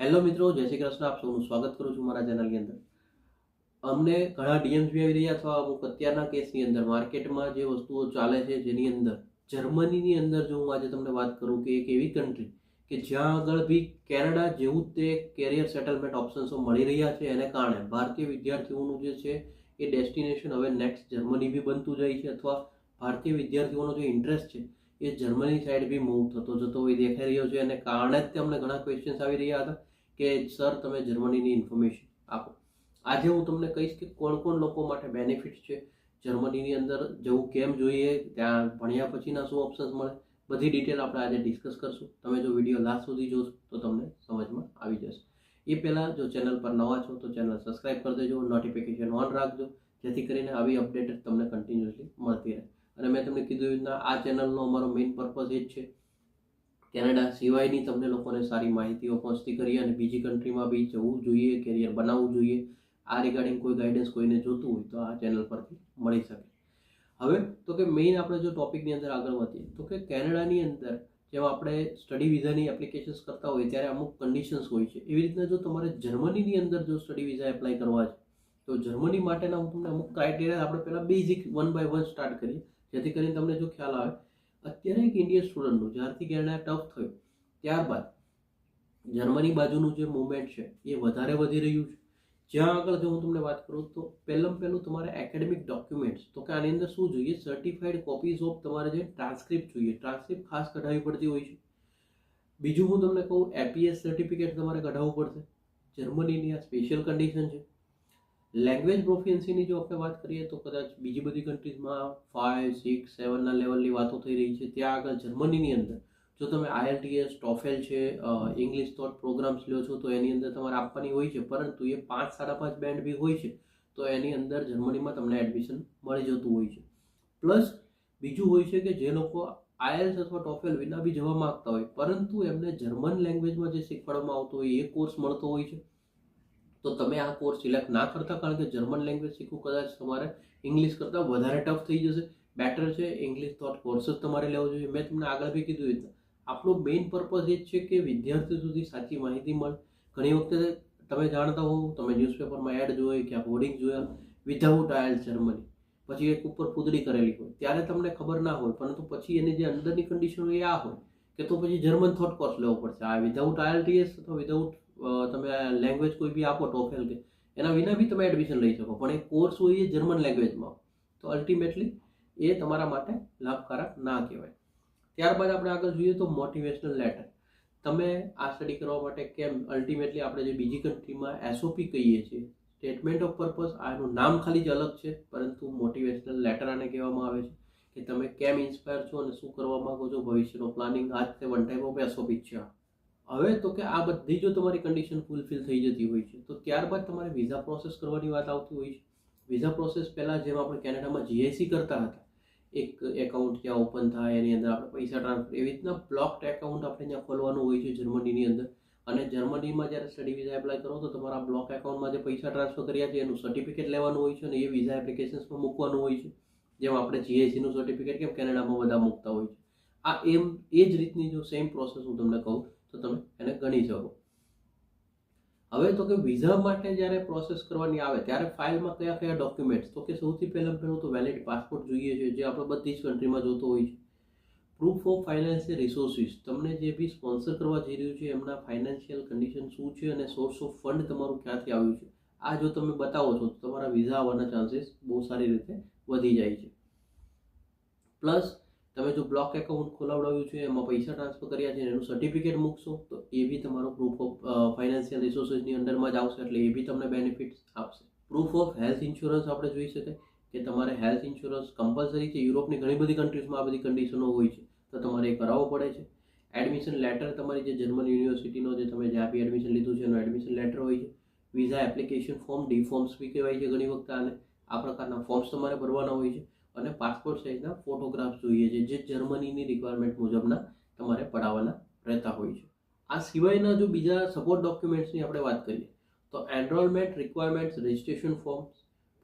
Hello મિત્રો, જય શ્રી કૃષ્ણ. આપ સૌનું સ્વાગત કરું છું મારા ચેનલની અંદર. અમને ઘણા ડીએમ્સ આવી રહ્યા અથવા અમુક અત્યારના કેસની અંદર માર્કેટમાં જે વસ્તુઓ ચાલે છે જેની અંદર, જર્મનીની અંદર જો હું આજે તમને વાત કરું કે એક એવી કન્ટ્રી કે જ્યાં આગળ બી કેનેડા જેવું તે કેરિયર સેટલમેન્ટ ઓપ્શન્સો મળી રહ્યા છે. એને કારણે ભારતીય વિદ્યાર્થીઓનું જે છે એ ડેસ્ટિનેશન હવે નેક્સ્ટ જર્મની બી બનતું જાય છે અથવા ભારતીય વિદ્યાર્થીઓનો જે ઇન્ટરેસ્ટ છે એ જર્મની સાઈડ બી મૂવ થતો જતો હોય દેખાઈ રહ્યો છે અને કારણે જ તમને ઘણા ક્વેશ્ચન્સ આવી રહ્યા હતા કે સર તમે જર્મનીની ઇન્ફોર્મેશન આપો. આજે હું તમને કહીશ કે કોણ કોણ લોકો માટે બેનિફિટ છે જર્મનીની અંદર, જવું કેમ જોઈએ, ત્યાં ભણ્યા પછીના શું ઓપ્શન્સ મળે, બધી ડિટેલ આપણે આજે ડિસ્કસ કરશું. તમે જો વીડિયો લાસ્ટ સુધી જોશો, તો તમને સમજમાં આવી જશે. એ પહેલાં જો ચેનલ પર નવા છો, તો ચેનલ સબસ્ક્રાઇબ કરી દેજો નોટિફિકેશન ઓન રાખજો, જેથી કરીને આવી અપડેટ તમને કન્ટિન્યુઅસલી મળતી રહે. અને મેં તમને કીધું રીતના આ ચેનલનો અમારો મેઇન પર્પઝ એ જ છે. કેનેડા સિવાયની તમને લોકોને સારી માહિતીઓ પહોંચતી કરીએ અને બીજી કન્ટ્રીમાં બી જવું જોઈએ કેરિયર બનાવવું જોઈએ. આ રિગાર્ડિંગ કોઈ ગાઈડન્સ કોઈને જોતું હોય તો આ ચેનલ પરથી મળી શકે. હવે તો કે મેઇન આપણે જો ટોપિકની અંદર આગળ વધીએ, તો કે કેનેડાની અંદર જેમ આપણે સ્ટડી વિઝાની એપ્લિકેશન્સ કરતા હોય ત્યારે અમુક કન્ડિશન્સ હોય છે. એવી રીતના જો તમારે જર્મનીની અંદર જો સ્ટડી વિઝા એપ્લાય કરવા છે, તો જર્મની માટેના હું તમને અમુક ક્રાઇટેરિયા આપણે પહેલાં basic one by one start કરીએ. જેથી કરીને તમને જો ખ્યાલ આવે, અત્યારે એક ઇન્ડિયન સ્ટુડન્ટનું જ્યારથી કેનેડા ટફ થયું, ત્યારબાદ જર્મની બાજુનું જે મુવમેન્ટ છે, એ વધારે વધી રહ્યું છે. જ્યાં આગળ જો હું તમને વાત કરું, તો પહેલાં પહેલું તમારે એકેડેમિક ડોક્યુમેન્ટ્સ તો કે આની અંદર શું જોઈએ સર્ટિફાઈડ કોપીઝ ઓફ તમારે જે ટ્રાન્સક્રિપ્ટ જોઈએ ટ્રાન્સક્રિપ્ટ ખાસ કઢાવવી પડતી હોય છે. બીજું હું તમને કહું એપીએસ સર્ટિફિકેટ તમારે કઢાવવું પડશે. જર્મનીની આ સ્પેશિયલ કન્ડિશન છે. લેંગ્વેજ પ્રોફિયન્સીની જો આપણે વાત કરીએ તો કદાચ બીજી બધી કન્ટ્રીઝમાં ફાઇવ સિક્સ સેવનના લેવલની વાતો થઈ રહી છે. ત્યાં આગળ જર્મનીની અંદર જો તમે આઈએલટીએસ ટોફેલ છે ઇંગ્લિશ થોટ પ્રોગ્રામ્સ લ્યો છો, તો એની અંદર તમારે આપવાની હોય છે, પરંતુ એ પાંચ સાડા પાંચ બેન્ડ બી હોય છે, તો એની અંદર જર્મનીમાં તમને એડમિશન મળી જતું હોય છે. પ્લસ બીજું હોય છે કે જે લોકો આઈએલ્સ અથવા ટોફેલ વિના બી જવા માગતા હોય, પરંતુ એમને જર્મન લેંગ્વેજમાં જે શીખવાડવામાં આવતો હોય, એ કોર્સ મળતો હોય છે. તો તમે આ કોર્સ સિલેક્ટ ના કરતા, કારણ કે જર્મન લેંગ્વેજ શીખવું કદાચ તમારે ઇંગ્લિશ કરતાં વધારે ટફ થઈ જશે. બેટર છે ઇંગ્લિશ થોટ કોર્સ જ તમારે લેવો જોઈએ. મેં તમને આગળ બી કીધું એટલે આપણો મેઇન પર્પઝ એ જ છે કે વિદ્યાર્થી સુધી સાચી માહિતી મળે. ઘણી વખતે તમે જાણતા હો તમે ન્યૂઝપેપરમાં એડ જોઈ કે હોર્ડિંગ જોયા વિધાઉટ આયલ જર્મની પછી એક ઉપર ફૂદડી કરેલી હોય. ત્યારે તમને ખબર ના હોય, પરંતુ પછી એની જે અંદરની કન્ડિશન હોય એ આ હોય. કે તો પછી જર્મન થોટ કોર્સ લેવો પડશે. આ વિધાઉટ આઈએલટીએસ અથવા વિધાઉટ તમે લેંગ્વેજ કોઈ બી આપો ટોફેલ કે, એના વિના બી તમે એડમિશન લઈ શકો. પણ એ કોર્સ હોય એ જર્મન લેંગ્વેજમાં તો અલ્ટિમેટલી એ તમારા માટે લાભકારક ના કહેવાય. ત્યારબાદ આપણે આગળ જોઈએ તો મોટિવેશનલ લેટર તમે આ સ્ટડી કરવા માટે કેમ અલ્ટિમેટલી આપણે જે બીજી કન્ટ્રીમાં એસઓપી કહીએ છીએ સ્ટેટમેન્ટ ઓફ પર્પઝ આનું નામ ખાલી જ અલગ છે, પરંતુ મોટિવેશનલ લેટર આને કહેવામાં આવે છે કે તમે કેમ ઇન્સ્પાયર છો અને શું કરવા માગો છો? ભવિષ્યનો પ્લાનિંગ આ તે વન ટાઈપ ઓફ એસઓપી છે હવે તો કે આ બધી જો તમારી કન્ડિશન ફૂલફિલ થઈ જતી હોય છે, તો ત્યારબાદ તમારે વિઝા પ્રોસેસ કરવાની વાત આવતી હોય છે. વિઝા પ્રોસેસ પહેલાં જેમ આપણે કેનેડામાં જીઆઈસી કરતા હતા, એક એકાઉન્ટ ત્યાં ઓપન થાય, એની અંદર આપણે પૈસા ટ્રાન્સફર એવી રીતના બ્લોક્ડ એકાઉન્ટ આપણે ત્યાં ખોલવાનું હોય છે જર્મનીની અંદર. અને જર્મનીમાં જ્યારે સ્ટડી વિઝા એપ્લાય કરો તો તમારા બ્લોક એકાઉન્ટમાં જે પૈસા ટ્રાન્સફર કર્યા છે, એનું સર્ટિફિકેટ લેવાનું હોય છે અને એ વિઝા એપ્લિકેશન્સમાં મૂકવાનું હોય છે. જેમ આપણે જીએસસીનું સર્ટિફિકેટ કેમ કેનેડામાં બધા મૂકતા હોય છે. આ એમ, એ જ રીતની જો સેમ પ્રોસેસ હું તમને કહું તો તમે એને ગણી શકો. હવે તો કે વિઝા માટે જ્યારે પ્રોસેસ કરવાની આવે, ત્યારે ફાઇલમાં કયા કયા ડોક્યુમેન્ટ્સ તો કે સૌથી પહેલાં પહેલું તો વેલિડ પાસપોર્ટ જોઈએ છે, જે આપણે બધી જ કન્ટ્રીમાં જોતો હોય છે. પ્રૂફ ઓફ ફાઇનાન્શિયલ રિસોર્સિસ તમને જે બી સ્પોન્સર કરવા જઈ રહ્યું છે, એમના ફાઇનાન્શિયલ કન્ડિશન શું છે અને સોર્સ ઓફ ફંડ તમારું ક્યાંથી આવ્યું છે? આ જો તમે બતાવો છો, તો તમારા વિઝા આવવાના ચાન્સીસ બહુ સારી રીતે વધી જાય છે. પ્લસ તમે જો બ્લોક એકાઉન્ટ ખોલાવડાવ્યું છે, એમાં પૈસા ટ્રાન્સફર કર્યા છે એનું સર્ટિફિકેટ મૂકશો, તો એ બી તમારો પ્રૂફ ઓફ ફાઇનાન્શિયલ રિસોર્સિસની અંડરમાં જ આવશે, એટલે એ બી તમને બેનિફિટ આપશે. પ્રૂફ ઓફ હેલ્થ ઇન્સ્યોરન્સ આપણે જોઈ શકાય કે તમારે હેલ્થ ઇન્સ્યોરન્સ કમ્પલસરી છે. યુરોપની ઘણી બધી કન્ટ્રીઝમાં આ બધી કન્ડિશનો હોય છે, તો તમારે એ કરાવવો પડે છે. એડમિશન લેટર તમારી જે જર્મન યુનિવર્સિટીનો જે તમે જ્યાં બી એડમિશન લીધું છે, એનો એડમિશન લેટર હોય છે. Visa application form D forms બી કહેવાય છે ઘણી વખત આને. આ પ્રકારના ફોર્મ્સ તમારે ભરવાના હોય છે. અને પાસપોર્ટ સાઇઝના ફોટોગ્રાફ્સ જોઈએ છે, જે જર્મનીની રિક્વાયરમેન્ટ મુજબના તમારે પડાવવાના રહેતા હોય છે. આ સિવાયના જો બીજા સપોર્ટ ડોક્યુમેન્ટ્સની આપણે વાત કરીએ, તો enrollment requirements registration forms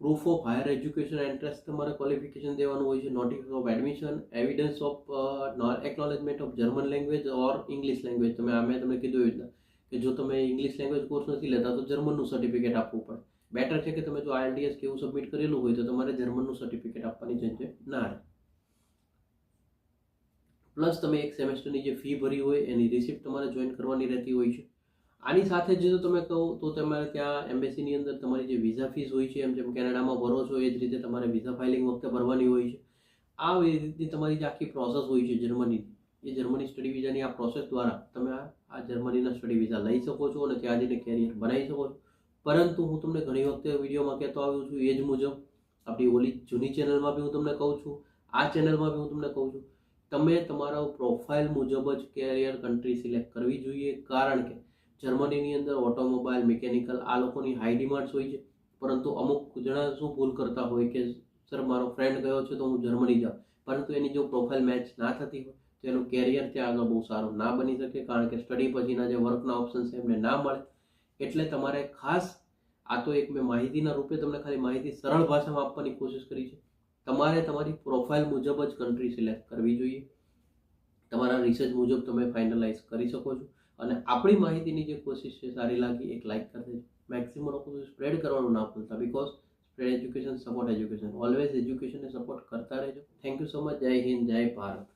proof of higher education entrance તમારે ક્વોલિફિકેશન દેવાનું હોય છે notice of admission evidence of acknowledgement of German language or English language તમે આ મેં તમને કીધું એવી રીતના કે જો તમે ઇંગ્લિશ લેંગ્વેજ કોર્સ નથી લેતા, તો જર્મનનું સર્ટિફિકેટ આપવું પડે. બેટર છે કે તમે જો આઈએલટીએસ કે એવું સબમિટ કરેલું હોય તો તમારે જર્મનનું સર્ટિફિકેટ આપવાની ઝંઝટ ના રહે પ્લસ તમે એક સેમેસ્ટરની જે ફી ભરી હોય, એની રિસિપ્ટ તમારે જોઈન કરવાની રહેતી હોય છે. આની સાથે જ જો તમે કહો, તો તમારે ત્યાં એમ્બેસીની અંદર તમારી જે વિઝા ફીસ હોય છે, એમ જેમ કેનેડામાં ભરો છો, એ જ રીતે તમારે વિઝા ફાઇલિંગ વખતે ભરવાની હોય છે. આ રીતની તમારી જે આખી પ્રોસેસ હોય છે જર્મનીની, એ જર્મની સ્ટડી વિઝાની આ પ્રોસેસ દ્વારા તમે આ આ જર્મનીના સ્ટડી વિઝા લઈ શકો છો અને ત્યાં જઈને કેરિયર બનાવી શકો છો. પરંતુ હું તમને ઘણી વખતે વિડીયોમાં કહેતો આવ્યો છું, એ જ મુજબ આપણી ઓલી જૂની ચેનલમાં બી હું તમને કહું છું, આ ચેનલમાં બી હું તમને કહું છું, તમે તમારા પ્રોફાઇલ મુજબ જ કેરિયર કન્ટ્રી સિલેક્ટ કરવી જોઈએ. કારણ કે જર્મનીની અંદર ઓટોમોબાઈલ મિકેનિકલ આ લોકોની હાઈ ડિમાન્ડ્સ હોય છે. પરંતુ અમુક જણા શું ભૂલ કરતા હોય કે, સર, મારો ફ્રેન્ડ ગયો છે તો હું જર્મની જાઉં. પરંતુ એની જો પ્રોફાઇલ મેચ ના થતી હોય, તો એનું કેરિયર ત્યાં આગળ બહુ સારું ના બની શકે. કારણ કે સ્ટડી પછીના જે વર્કના ઓપ્શન્સ એમને ના મળે. એટલે તમારે ખાસ આ તો એક મેં માહિતીના રૂપે તમને ખાલી માહિતી સરળ ભાષામાં આપવાની કોશિશ કરી છે. તમારે તમારી પ્રોફાઇલ મુજબ જ કન્ટ્રી સિલેક્ટ કરવી જોઈએ. તમારા રિસર્ચ મુજબ તમે ફાઇનલાઇઝ કરી શકો છો. અને આપણી માહિતીની જે કોશિશ છે, સારી લાગી, એક લાઇક કરી દેજો. મેક્સિમમ લોકો સ્પ્રેડ કરવાનું ના ભૂલતા because spread education support education always એજ્યુકેશનને support કરતા રહેજો. થેન્ક યુ સો મચ જય હિન્દ, જય ભારત.